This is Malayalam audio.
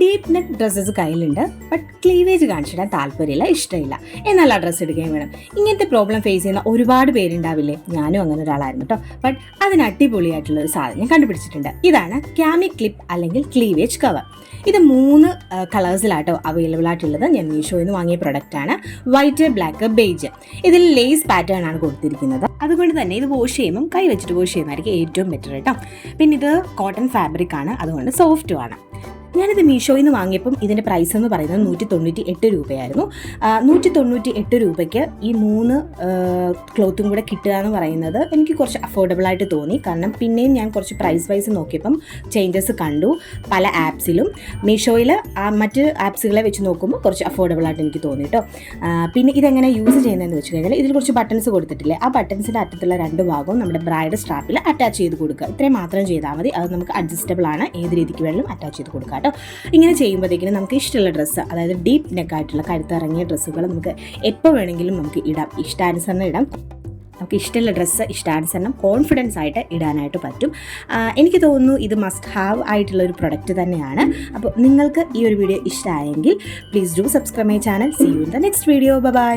ഡീപ്പ് നെക്ക് ഡ്രസ്സസ് കയ്യിലുണ്ട് ബട്ട് ക്ലീവേജ് കാണിച്ചിടാൻ താല്പര്യമില്ല ഇഷ്ടമില്ല. എന്നാൽ ആ ഡ്രസ്സ് എടുക്കുകയും വേണം. ഇങ്ങനത്തെ പ്രോബ്ലം ഫേസ് ചെയ്യുന്ന ഒരുപാട് പേരുണ്ടാവില്ലേ? ഞാനും അങ്ങനെ ഒരാളായിരുന്നു കേട്ടോ ബട്ട് അതിന് അടിപൊളിയായിട്ടുള്ള ഒരു സാധനം കണ്ടുപിടിച്ചിട്ടുണ്ട്. ഇതാണ് ക്യാമി ക്ലിപ്പ് അല്ലെങ്കിൽ ക്ലീവേജ് കവർ ഇത് മൂന്ന് കളേഴ്സിലാട്ടോ അവൈലബിൾ ആയിട്ടുള്ളത്. ഞാൻ മീഷോയിൽ നിന്ന് വാങ്ങിയ പ്രൊഡക്റ്റാണ് വൈറ്റ് ബ്ലാക്ക് ബേജ് ഇതിൽ ലേസ് പാറ്റേൺ ആണ് കൊടുത്തിരിക്കുന്നത്. അതുകൊണ്ട് തന്നെ ഇത് വാഷ് ചെയ്യുമ്പം കൈ വെച്ചിട്ട് വാഷ് ചെയ്യുന്നതായിരിക്കും ഏറ്റവും ബെറ്റർ കേട്ടോ പിന്നെ ഇത് കോട്ടൺ ഫാബ്രിക് ആണ്. അതുകൊണ്ട് സോഫ്റ്റും ആണ്. ഞാനിത് മീഷോയിൽ നിന്ന് വാങ്ങിയപ്പം ഇതിന്റെ പ്രൈസ് എന്ന് പറയുന്നത് നൂറ്റി തൊണ്ണൂറ്റി എട്ട് രൂപയായിരുന്നു. നൂറ്റി തൊണ്ണൂറ്റി എട്ട് രൂപയ്ക്ക് ഈ മൂന്ന് ക്ലോത്തും കൂടെ കിട്ടുക എന്ന് പറയുന്നത് എനിക്ക് കുറച്ച് അഫോർഡബിൾ ആയിട്ട് തോന്നി. കാരണം പിന്നെയും ഞാൻ കുറച്ച് പ്രൈസ് വൈസ് നോക്കിയപ്പം ചേഞ്ചസ് കണ്ടു പല ആപ്സിലും മീഷോയിൽ മറ്റ് ആപ്സുകളെ വെച്ച് നോക്കുമ്പോൾ കുറച്ച് അഫോർഡബിൾ ആയിട്ട് എനിക്ക് തോന്നി കേട്ടോ പിന്നെ ഇതെങ്ങനെ യൂസ് ചെയ്യുന്നതെന്ന് വെച്ച് കഴിഞ്ഞാൽ ഇതിൽ കുറച്ച് ബട്ടൺസ് കൊടുത്തിട്ടില്ലേ? ആ ബട്ടൺസിന്റെ അറ്റത്തുള്ള രണ്ട് ഭാഗവും നമ്മുടെ ബ്രൈഡ് സ്ട്രാപ്പിൽ അറ്റാച്ച് ചെയ്ത് കൊടുക്കുക. ഇത്രയും മാത്രം ചെയ്താൽ മതി. അത് നമുക്ക് അഡ്ജസ്റ്റബിൾ ആണ്. ഏത് രീതിക്ക് വേണമെങ്കിലും അറ്റാച്ച് ചെയ്ത് കൊടുക്കാം കേട്ടോ. ഇങ്ങനെ ചെയ്യുമ്പോഴത്തേക്കിനും നമുക്ക് ഇഷ്ടമുള്ള ഡ്രസ്സ് അതായത് ഡീപ്പ് നെക്കായിട്ടുള്ള കഴുത്തിറങ്ങിയ ഡ്രസ്സുകൾ നമുക്ക് എപ്പോൾ വേണമെങ്കിലും നമുക്ക് ഇടാം. ഇഷ്ടാനുസരണം ഇടാം. നമുക്ക് ഇഷ്ടമുള്ള ഡ്രസ്സ് ഇഷ്ടാനുസരണം കോൺഫിഡൻസ് ആയിട്ട് ഇടാനായിട്ട് പറ്റും. എനിക്ക് തോന്നുന്നു ഇത് മസ്റ്റ് ഹാവ് ആയിട്ടുള്ള ഒരു പ്രൊഡക്റ്റ് തന്നെയാണ്. അപ്പോൾ നിങ്ങൾക്ക് ഈ ഒരു വീഡിയോ ഇഷ്ടമായെങ്കിൽ please do subscribe my channel see you in the next video bye